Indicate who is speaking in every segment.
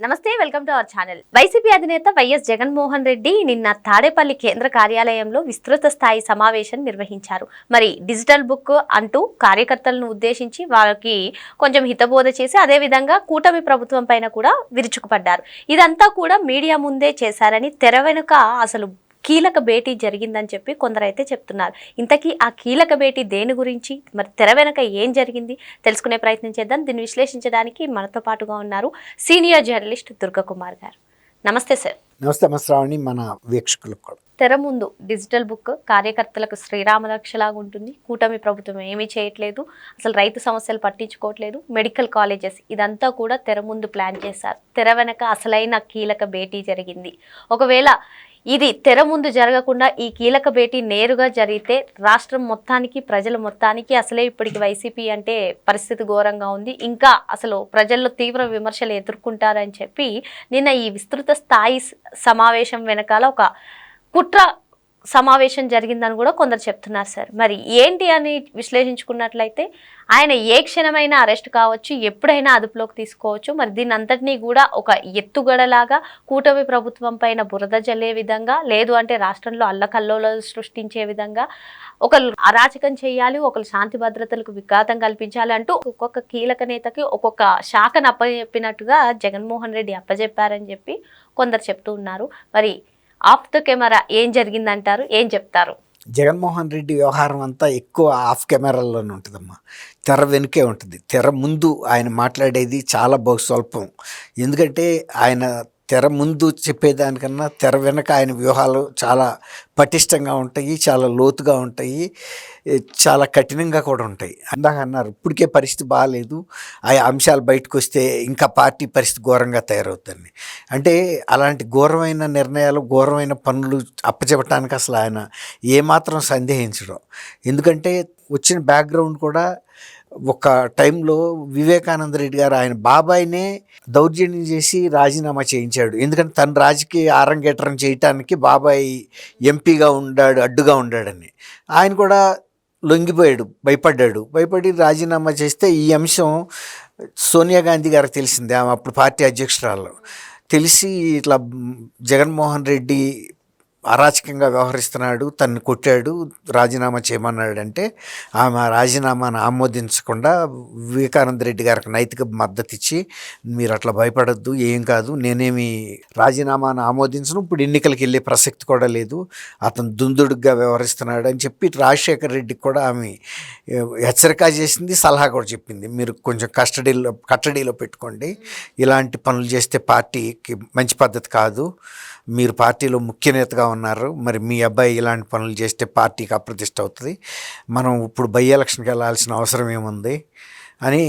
Speaker 1: నమస్తే welcome to our channel. YCP అధినేత YS Jaganmohan Reddy నిన్న తాడేపల్లి కేంద్ర కార్యాలయంలో విస్తృత స్థాయి సమావేశం నిర్వహించారు. మరి డిజిటల్ బుక్ అంటూ కార్యకర్తలను ఉద్దేశించి వారికి కొంచెం హితబోధ చేసి అదే విధంగా కూటమి ప్రభుత్వం పైన కూడా విరుచుకుపడ్డారు. ఇదంతా కూడా మీడియా ముందే చేశారని తెర వెనుక అసలు కీలక భేటీ జరిగిందని చెప్పి కొందరైతే చెప్తున్నారు. ఇంతకీ ఆ కీలక భేటీ దేని గురించి? మరి తెర వెనక ఏం జరిగింది? తెలుసుకునే ప్రయత్నం చేద్దాం. దీన్ని విశ్లేషించడానికి మనతో పాటుగా ఉన్నారు సీనియర్ జర్నలిస్ట్ దుర్గకుమార్ గారు. నమస్తే సార్.
Speaker 2: నమస్తే శ్రావణి మన వీక్షకులకు కూడా.
Speaker 1: తెర ముందు డిజిటల్ బుక్ కార్యకర్తలకు శ్రీరామ రక్షలాగా ఉంటుంది. కూటమి ప్రభుత్వం ఏమీ చేయట్లేదు. అసలు రైతు సమస్యలు పట్టించుకోవట్లేదు. మెడికల్ కాలేజెస్ ఇదంతా కూడా తెర ముందు ప్లాన్ చేశారు. తెర వెనక అసలైన కీలక భేటీ జరిగింది. ఒకవేళ ఇది తెర ముందు జరగకుండా ఈ కీలక భేటీ నేరుగా జరిగితే రాష్ట్రం మొత్తానికి ప్రజల మొత్తానికి అసలే ఇప్పటికి వైసీపీ అంటే పరిస్థితి ఘోరంగా ఉంది. ఇంకా అసలు ప్రజల్లో తీవ్ర విమర్శలు ఎదుర్కొంటారని చెప్పి నిన్న ఈ విస్తృత స్థాయి సమావేశం వెనకాల ఒక కుట్ర సమావేశం జరిగిందని కూడా కొందరు చెప్తున్నారు సార్. మరి ఏంటి అని విశ్లేషించుకున్నట్లయితే ఆయన ఏ క్షణమైనా అరెస్ట్ కావచ్చు ఎప్పుడైనా అదుపులోకి తీసుకోవచ్చు. మరి దీని అంతటినీ కూడా ఒక ఎత్తుగడలాగా కూటమి ప్రభుత్వం పైన బురద జల్లే విధంగా లేదు అంటే రాష్ట్రంలో అల్లకల్లోలు సృష్టించే విధంగా ఒకరు అరాచకం చేయాలి ఒకరు శాంతి భద్రతలకు విఘాతం కల్పించాలి అంటూ ఒక్కొక్క కీలక నేతకి ఒక్కొక్క శాఖను అప్పచెప్పినట్టుగా జగన్మోహన్ రెడ్డి అప్పచెప్పారని చెప్పి కొందరు చెప్తూ ఉన్నారు. మరి ఆఫ్ ద కెమెరా ఏం జరిగిందంటారు? ఏం చెప్తారు?
Speaker 2: జగన్మోహన్ రెడ్డి వ్యవహారం అంతా ఎక్కువ ఆఫ్ కెమెరాల్లోనే ఉంటుందమ్మా. తెర వెనుకే ఉంటుంది. తెర ముందు ఆయన మాట్లాడేది చాలా బహు స్వల్పం ఎందుకంటే ఆయన తెర ముందు చెప్పేదానికన్నా తెర వెనక ఆయన వ్యూహాలు చాలా పటిష్టంగా ఉంటాయి చాలా లోతుగా ఉంటాయి చాలా కఠినంగా కూడా ఉంటాయి. అందాక అన్నారు ఇప్పటికే పరిస్థితి బాగాలేదు ఆ అంశాలు బయటకు వస్తే ఇంకా పార్టీ పరిస్థితి ఘోరంగా తయారవుతుంది. అంటే అలాంటి ఘోరమైన నిర్ణయాలు ఘోరమైన పనులు అప్పచెప్పటానికి అసలు ఆయన ఏమాత్రం సందేహించడం. ఎందుకంటే వచ్చిన బ్యాక్గ్రౌండ్ కూడా ఒక టైంలో వివేకానంద రెడ్డి గారు ఆయన బాబాయ్నే దౌర్జన్యం చేసి రాజీనామా చేయించాడు. ఎందుకంటే తన రాజకీయ ఆరంగేటరం చేయటానికి బాబాయ్ ఎంపీగా ఉండాడు అడ్డుగా ఉండాడని. ఆయన కూడా లొంగిపోయాడు భయపడ్డాడు. భయపడి రాజీనామా చేస్తే ఈ అంశం సోనియా గాంధీ గారికి తెలిసిందే. ఆమె అప్పుడు పార్టీ అధ్యక్షురాలు. తెలిసి ఇట్లా జగన్మోహన్ రెడ్డి అరాచకంగా వ్యవహరిస్తున్నాడు తను కొట్టాడు రాజీనామా చేయమన్నాడంటే ఆమె రాజీనామాను ఆమోదించకుండా వివేకానంద రెడ్డి గారికి నైతిక మద్దతు ఇచ్చి మీరు అట్లా భయపడద్దు ఏం కాదు నేనేమి రాజీనామాను ఆమోదించను ఇప్పుడు ఎన్నికలకు వెళ్ళే ప్రసక్తి కూడా లేదు అతను దుందుడుగ్గా వ్యవహరిస్తున్నాడు అని చెప్పి రాజశేఖర్ రెడ్డికి కూడా ఆమె హెచ్చరిక చేసింది సలహా కూడా చెప్పింది. మీరు కొంచెం కస్టడీలో కట్టడీలో పెట్టుకోండి ఇలాంటి పనులు చేస్తే పార్టీకి మంచి పద్ధతి కాదు మీరు పార్టీలో ముఖ్య నేతగా ఉన్నారు. మరి మీ అబ్బాయి ఇలాంటి పనులు చేస్తే పార్టీకి అప్రతిష్ట అవుతుంది. మనం ఇప్పుడు బై ఎలక్షన్కి వెళ్ళాల్సిన అవసరం ఏముంది? అని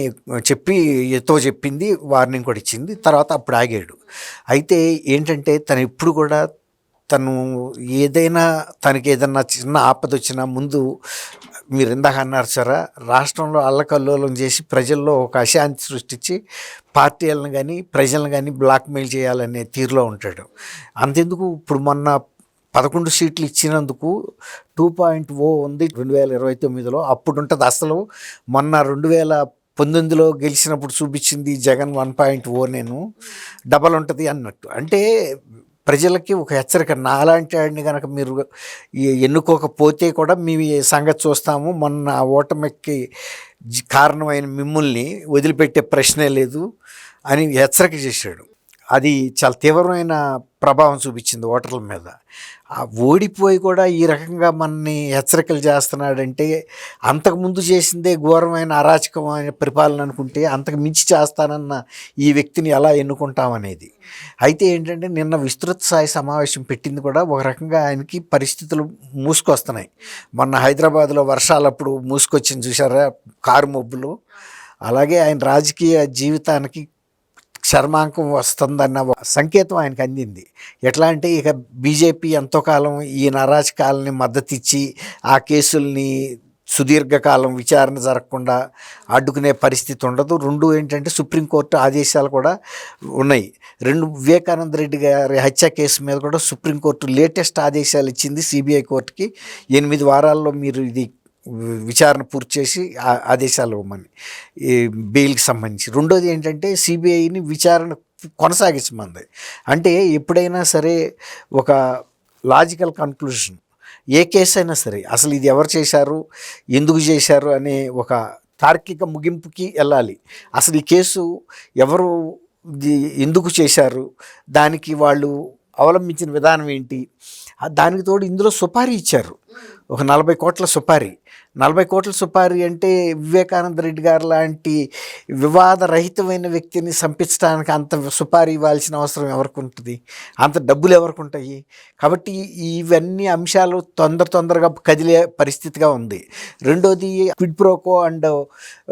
Speaker 2: చెప్పి ఎతో చెప్పింది వార్నింగ్ కూడా ఇచ్చింది. తర్వాత అప్పుడు ఆగాడు. అయితే ఏంటంటే తను ఇప్పుడు కూడా తను ఏదైనా తనకి ఏదన్నా చిన్న ఆపద వచ్చినా ముందు మీరు ఇందాక అన్నారు సరా రాష్ట్రంలో అల్లకల్లోలం చేసి ప్రజల్లో ఒక అశాంతి సృష్టించి పార్టీలను కానీ ప్రజలను కానీ బ్లాక్మెయిల్ చేయాలనే తీరులో ఉంటాడు. అంతెందుకు? ఇప్పుడు మొన్న పదకొండు సీట్లు ఇచ్చినందుకు టూ పాయింట్ ఓ ఉంది రెండు వేల ఇరవై తొమ్మిదిలో. అప్పుడు ఉంటుంది అసలు మొన్న రెండు వేల పంతొమ్మిదిలో గెలిచినప్పుడు చూపించింది జగన్ వన్ పాయింట్ ఓ నేను. డబల్ ఉంటుంది అన్నట్టు. అంటే ప్రజలకి ఒక హెచ్చరిక. నాలాంటి వాడిని కనుక మీరు ఎన్నుకోకపోతే కూడా మీ సంగతి చూస్తాము. మొన్న ఓటమికి కారణమైన మిమ్మల్ని వదిలిపెట్టే ప్రశ్నే లేదు అని హెచ్చరిక చేశాడు. అది చాలా తీవ్రమైన ప్రభావం చూపించింది ఓటర్ల మీద. ఆ ఓడిపోయి కూడా ఈ రకంగా మనని హెచ్చరికలు చేస్తున్నాడంటే అంతకుముందు చేసిందే ఘోరమైన అరాచకమైన పరిపాలన అనుకుంటే అంతకు మించి చేస్తానన్న ఈ వ్యక్తిని ఎలా ఎన్నుకుంటామనేది. అయితే ఏంటంటే నిన్న విస్తృత స్థాయి సమావేశం పెట్టింది కూడా ఒక రకంగా ఆయనకి పరిస్థితులు మూసుకొస్తున్నాయి. మొన్న హైదరాబాద్లో వర్షాలప్పుడు మూసుకొచ్చింది చూసారా కారు మబ్బులు. అలాగే ఆయన రాజకీయ జీవితానికి చర్మాంకం వస్తుందన్న సంకేతం ఆయనకు అందింది. ఎట్లా అంటే ఇక బీజేపీ ఎంతో కాలం ఈ నరాజకాలని మద్దతిచ్చి ఆ కేసుల్ని సుదీర్ఘకాలం విచారణ జరగకుండా అడ్డుకునే పరిస్థితి ఉండదు. రెండు ఏంటంటే సుప్రీంకోర్టు ఆదేశాలు కూడా ఉన్నాయి. రెండు వివేకానంద రెడ్డి గారి హత్య కేసు మీద కూడా సుప్రీంకోర్టు లేటెస్ట్ ఆదేశాలు ఇచ్చింది సిబిఐ కోర్టుకి. ఎనిమిది వారాల్లో మీరు ఇది విచారణ పూర్తి చేసి ఆదేశాలు ఇవ్వమని. ఈ బెయిల్కి సంబంధించి. రెండోది ఏంటంటే సిబిఐని విచారణ కొనసాగించమంది. అంటే ఎప్పుడైనా సరే ఒక లాజికల్ కన్క్లూషన్ ఏ కేసు అయినా సరే అసలు ఇది ఎవరు చేశారు ఎందుకు చేశారు అనే ఒక తార్కిక ముగింపుకి వెళ్ళాలి. అసలు ఈ కేసు ఎవరు ఎందుకు చేశారు దానికి వాళ్ళు అవలంబించిన విధానం ఏంటి దానికి తోడు ఇందులో సుపారీ ఇచ్చారు. ఒక నలభై కోట్ల సుపారీ. నలభై కోట్ల సుపారీ అంటే వివేకానంద రెడ్డి గారు లాంటి వివాదరహితమైన వ్యక్తిని సంపించడానికి అంత సుపారీ ఇవ్వాల్సిన అవసరం ఎవరికి ఉంటుంది? అంత డబ్బులు ఎవరికి ఉంటాయి? కాబట్టి ఇవన్నీ అంశాలు తొందర తొందరగా కదిలే పరిస్థితిగా ఉంది. రెండోది quid pro quo and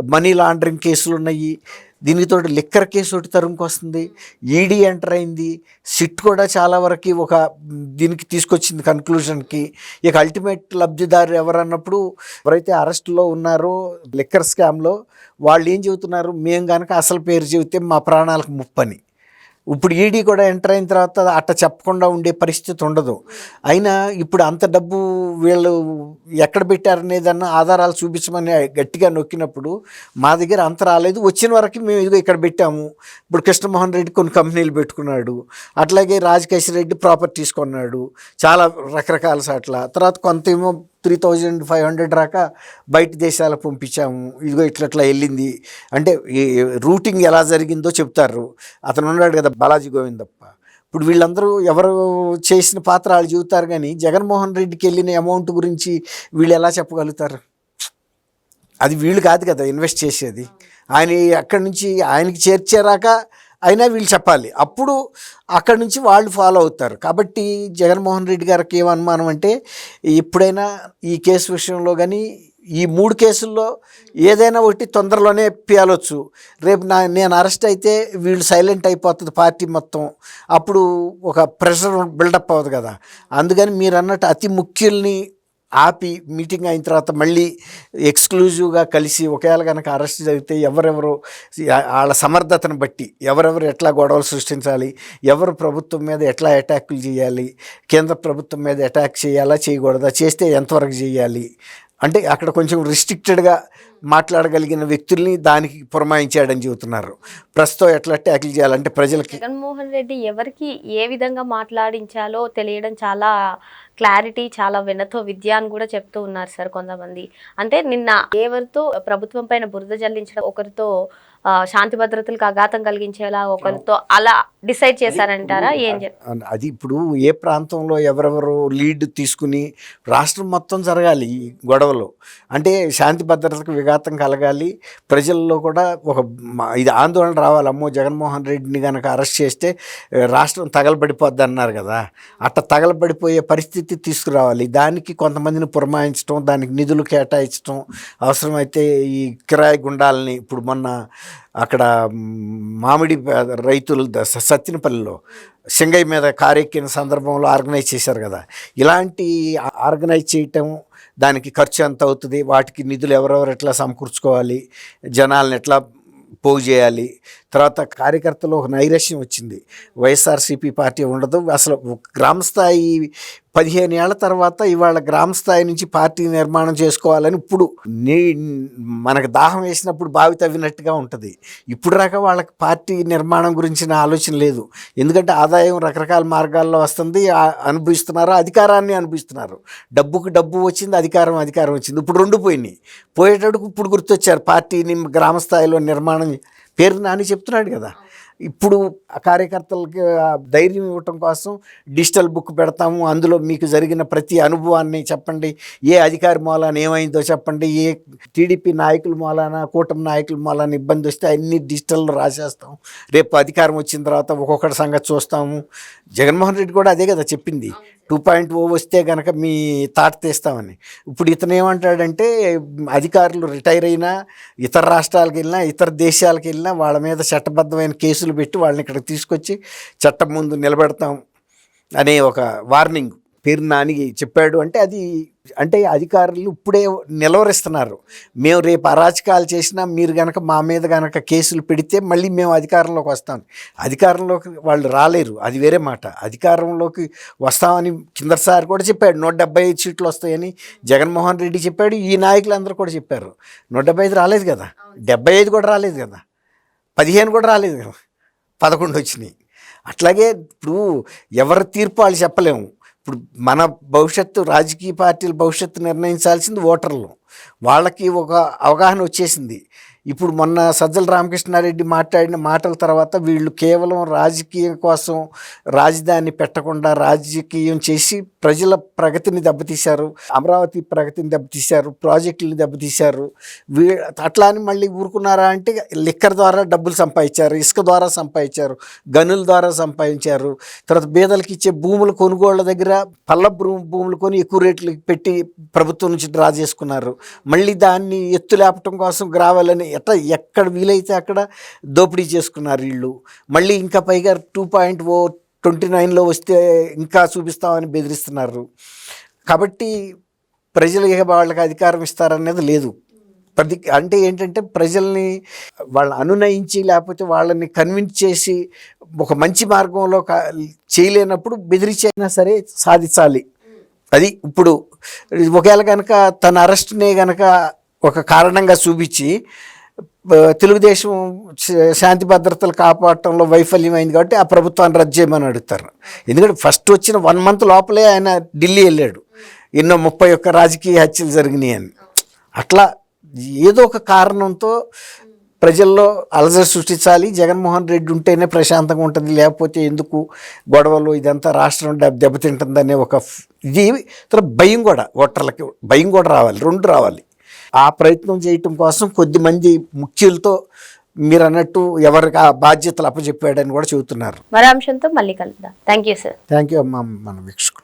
Speaker 2: money laundering కేసులు ఉన్నాయి. దీనికి తోడు లిక్కర్ కేసు ఒకటి తరుముకు వస్తుంది. ఈడీ ఎంటర్ అయింది. సిట్ కూడా చాలా వరకు ఒక దీనికి తీసుకొచ్చింది కన్క్లూజన్కి ఇక అల్టిమేట్ లబ్ధిదారు ఎవరన్నప్పుడు ఎవరైతే అరెస్ట్లో ఉన్నారో లిక్కర్ స్కామ్లో వాళ్ళు ఏం చెబుతున్నారు? మేము కనుక అసలు పేరు చెబితే మా ప్రాణాలకు ముప్పని. ఇప్పుడు ఈడీ కూడా ఎంటర్ అయిన తర్వాత అట్ట చెప్పకుండా ఉండే పరిస్థితి ఉండదు. అయినా ఇప్పుడు అంత డబ్బు వీళ్ళు ఎక్కడ పెట్టారనేదన్న ఆధారాలు చూపించమని గట్టిగా నొక్కినప్పుడు మా దగ్గర అంత రాలేదు. వచ్చిన వరకు మేము ఇదిగో ఇక్కడ పెట్టాము. ఇప్పుడు కృష్ణమోహన్ రెడ్డి కొన్ని కంపెనీలు పెట్టుకున్నాడు. అట్లాగే రాజకేశ్వర రెడ్డి ప్రాపర్టీస్ కొన్నాడు. చాలా రకరకాల సాట్ల. తర్వాత కొంత ఏమో త్రీ థౌజండ్ ఫైవ్ హండ్రెడ్ రాక బయట దేశాలకు పంపించాము. ఇదిగో ఇట్లా ఇట్లా వెళ్ళింది. అంటే ఈ రూటింగ్ ఎలా జరిగిందో చెప్తారు. అతను ఉన్నాడు కదా బాలాజీ గోవిందప్ప. ఇప్పుడు వీళ్ళందరూ ఎవరు చేసిన పాత్ర వాళ్ళు చెబుతారు కానీ జగన్మోహన్ రెడ్డికి వెళ్ళిన అమౌంట్ గురించి వీళ్ళు ఎలా చెప్పగలుగుతారు? అది వీళ్ళు కాదు కదా ఇన్వెస్ట్ చేసేది. ఆయన అక్కడి నుంచి ఆయనకి చేర్చేరాక అయినా వీళ్ళు చెప్పాలి. అప్పుడు అక్కడి నుంచి వాళ్ళు ఫాలో అవుతారు. కాబట్టి జగన్మోహన్ రెడ్డి గారికి ఏం అనుమానం అంటే ఎప్పుడైనా ఈ కేసు విషయంలో కానీ ఈ మూడు కేసుల్లో ఏదైనా ఒకటి తొందరలోనే పేలొచ్చు రేపు నా నేను అరెస్ట్ అయితే వీళ్ళు సైలెంట్ అయిపోతుంది పార్టీ మొత్తం. అప్పుడు ఒక ప్రెషర్ బిల్డప్ అవ్వదు కదా. అందుకని మీరు అన్నట్టు అతి ముఖ్యుల్ని ఆపి మీటింగ్ అయిన తర్వాత మళ్ళీ ఎక్స్క్లూజివ్గా కలిసి ఒకవేళ కనుక అరెస్ట్ జరిగితే ఎవరెవరు వాళ్ళ సమర్థతను బట్టి ఎవరెవరు ఎట్లా గొడవలు సృష్టించాలి ఎవరు ప్రభుత్వం మీద ఎట్లా అటాకులు చేయాలి కేంద్ర ప్రభుత్వం మీద అటాక్ చేయాలా చేయకూడదా చేస్తే ఎంతవరకు చేయాలి అంటే అక్కడ కొంచెం రిస్ట్రిక్టెడ్గా మాట్లాడగలిగిన వ్యక్తుల్ని దానికి పురమాయించాడని చెబుతున్నారు. ప్రస్తుతం ఎట్లా ట్యాకిల్ చేయాలంటే ప్రజలకి
Speaker 1: జగన్మోహన్ రెడ్డి ఎవరికి ఏ విధంగా మాట్లాడించాలో తెలియడం చాలా క్లారిటీ చాలా వినతో విద్య అని కూడా చెప్తూ ఉన్నారు సార్ కొంతమంది. అంటే నిన్న ఎవరితో ప్రభుత్వం పైన బురద జల్లించడం ఒకరితో శాంతి భద్రతలకు అఘాతం కలిగించేలా ఒకరితో అలా డిసైడ్ చేశారంటారా? ఏం
Speaker 2: అది ఇప్పుడు ఏ ప్రాంతంలో ఎవరెవరు లీడ్ తీసుకుని రాష్ట్రం మొత్తం జరగాలి ఈ గొడవలు. అంటే శాంతి భద్రతకు విఘాతం కలగాలి. ప్రజల్లో కూడా ఒక ఇది ఆందోళన రావాలి. అమ్మో జగన్మోహన్ రెడ్డిని కనుక అరెస్ట్ చేస్తే రాష్ట్రం తగలబడిపోద్ది అన్నారు కదా. అట్ట తగలబడిపోయే పరిస్థితి తీసుకురావాలి. దానికి కొంతమందిని పురమాయించడం దానికి నిధులు కేటాయించడం అవసరమైతే ఈ కిరాయి గుండాలని ఇప్పుడు మొన్న అక్కడ మామిడి రైతులు సత్తినపల్లిలో సింగయ్య మీద కారెక్కిన సందర్భంలో ఆర్గనైజ్ చేశారు కదా. ఇలాంటి ఆర్గనైజ్ చేయటం దానికి ఖర్చు ఎంత అవుతుంది? వాటికి నిధులు ఎవరెవరు ఎట్లా సమకూర్చుకోవాలి? జనాలను ఎట్లా పోగు చేయాలి? తర్వాత కార్యకర్తలు ఒక నైరాశ్యం వచ్చింది. వైఎస్ఆర్సీపీ పార్టీ ఉండదు. అసలు గ్రామ స్థాయి పదిహేను ఏళ్ళ తర్వాత ఇవాళ గ్రామ స్థాయి నుంచి పార్టీ నిర్మాణం చేసుకోవాలని ఇప్పుడు నీ మనకు దాహం వేసినప్పుడు బావి తవ్వినట్టుగా ఉంటుంది. ఇప్పుడు రాక వాళ్ళకి పార్టీ నిర్మాణం గురించిన ఆలోచన లేదు. ఎందుకంటే ఆదాయం రకరకాల మార్గాల్లో వస్తుంది. అనుభవిస్తున్నారు అధికారాన్ని అనుభవిస్తున్నారు. డబ్బుకు డబ్బు వచ్చింది అధికారం అధికారం వచ్చింది. ఇప్పుడు రెండు పోయినాయి. పోయేటప్పుడు ఇప్పుడు గుర్తొచ్చారు పార్టీని గ్రామ స్థాయిలో నిర్మాణం పేరు నాని చెప్తున్నాడు కదా. ఇప్పుడు ఆ కార్యకర్తలకి ధైర్యం ఇవ్వటం కోసం డిజిటల్ బుక్ పెడతాము. అందులో మీకు జరిగిన ప్రతి అనుభవాన్ని చెప్పండి. ఏ అధికారి మూలాన ఏమైందో చెప్పండి. ఏ టీడీపీ నాయకుల మూలాన కూటమి నాయకుల మూలాన ఇబ్బంది వస్తే అన్ని డిజిటల్లో రాసేస్తాం. రేపు అధికారం వచ్చిన తర్వాత ఒక్కొక్కటి సంగతి చూస్తాము. జగన్మోహన్ రెడ్డి కూడా అదే కదా చెప్పింది. టూ పాయింట్ ఓ వస్తే కనుక మీ తాట తీస్తామని. ఇప్పుడు ఇతను ఏమంటాడంటే అధికారులు రిటైర్ అయినా ఇతర రాష్ట్రాలకు వెళ్ళినా ఇతర దేశాలకు వెళ్ళినా వాళ్ళ మీద చట్టబద్ధమైన కేసులు పెట్టి వాళ్ళని ఇక్కడికి తీసుకొచ్చి చట్టం ముందు నిలబెడతాం అనే ఒక వార్నింగ్. పేరు నాని చెప్పాడు అంటే అది అంటే అధికారులు ఇప్పుడే నిలవరిస్తున్నారు. మేము రేపు అరాచకాలు చేసినా మీరు గనక మా మీద గనక కేసులు పెడితే మళ్ళీ మేము అధికారంలోకి వస్తాం. అధికారంలోకి వాళ్ళు రాలేరు. అది వేరే మాట. అధికారంలోకి వస్తామని కిందసారి కూడా చెప్పాడు. నూట డెబ్బై ఐదు సీట్లు వస్తాయని జగన్మోహన్ రెడ్డి చెప్పాడు. ఈ నాయకులందరూ కూడా చెప్పారు. నూట డెబ్బై ఐదు రాలేదు కదా? డెబ్బై ఐదు కూడా రాలేదు కదా? పదిహేను కూడా రాలేదు కదా? పదకొండు వచ్చినాయి. అట్లాగే ఇప్పుడు ఎవరి తీర్పు వాళ్ళు చెప్పలేము. ఇప్పుడు మన భవిష్యత్తు రాజకీయ పార్టీల భవిష్యత్తు నిర్ణయించాల్సింది ఓటర్లు. వాళ్ళకి ఒక అవగాహన వచ్చేసింది. ఇప్పుడు మొన్న సజ్జల రామకృష్ణారెడ్డి మాట్లాడిన మాటల తర్వాత వీళ్ళు కేవలం రాజకీయం కోసం రాజధాని పెట్టకుండా రాజకీయం చేసి ప్రజల ప్రగతిని దెబ్బతీశారు అమరావతి ప్రగతిని దెబ్బతీశారు ప్రాజెక్టులను దెబ్బతీశారు. వీ అట్లా అని మళ్ళీ ఊరుకున్నారా అంటే లిక్కర్ ద్వారా డబ్బులు సంపాదించారు ఇసుక ద్వారా సంపాదించారు గనుల ద్వారా సంపాదించారు. తర్వాత బీదలకు ఇచ్చే భూముల కొనుగోళ్ళ దగ్గర పల్ల భూములు కొని ఎక్కువ రేట్లు పెట్టి ప్రభుత్వం నుంచి డ్రా చేసుకున్నారు. మళ్ళీ దాన్ని ఎత్తు లేపటం కోసం గ్రావాలని ఎట్లా ఎక్కడ వీలైతే అక్కడ దోపిడీ చేసుకున్నారు వీళ్ళు. మళ్ళీ ఇంకా పైగా టూ పాయింట్ ఓ ట్వంటీ నైన్లో వస్తే ఇంకా చూపిస్తామని బెదిరిస్తున్నారు. కాబట్టి ప్రజలు ఇక వాళ్ళకి అధికారం ఇస్తారనేది లేదు. ప్రతి అంటే ఏంటంటే ప్రజల్ని వాళ్ళని అనునయించి లేకపోతే వాళ్ళని కన్విన్స్ చేసి ఒక మంచి మార్గంలో చేయలేనప్పుడు బెదిరించైనా సరే సాధించాలి. అది ఇప్పుడు ఒకవేళ కనుక తన అరెస్ట్నే కనుక ఒక కారణంగా చూపించి తెలుగుదేశం శాంతి భద్రతలు కాపాడటంలో వైఫల్యం అయింది కాబట్టి ఆ ప్రభుత్వాన్ని రద్దు చేయమని అడుగుతారు. ఎందుకంటే ఫస్ట్ వచ్చిన వన్ మంత్ లోపలే ఆయన ఢిల్లీ వెళ్ళాడు. ఎన్నో ముప్పై ఒక్క రాజకీయ హత్యలు జరిగినాయి అని. అట్లా ఏదో ఒక కారణంతో ప్రజల్లో అలజడి సృష్టించాలి. జగన్మోహన్ రెడ్డి ఉంటేనే ప్రశాంతంగా ఉంటుంది. లేకపోతే ఎందుకు గొడవలు ఇదంతా రాష్ట్రం దెబ్బతింటుందనే ఒక ఇది తర్వాత భయం కూడా ఓటర్లకి భయం కూడా రావాలి. రెండు రావాలి. ఆ ప్రయత్నం చేయటం కోసం కొద్దిమంది ముఖ్యులతో మీరు అన్నట్టు ఎవరికి ఆ బాధ్యతలు అప్పచెప్పాడని కూడా చెబుతున్నారు.
Speaker 1: మరో అంశంతో మళ్ళీ కలుద్దాం. Thank you sir
Speaker 2: thank you అమ్మా మన వీక్షకులు.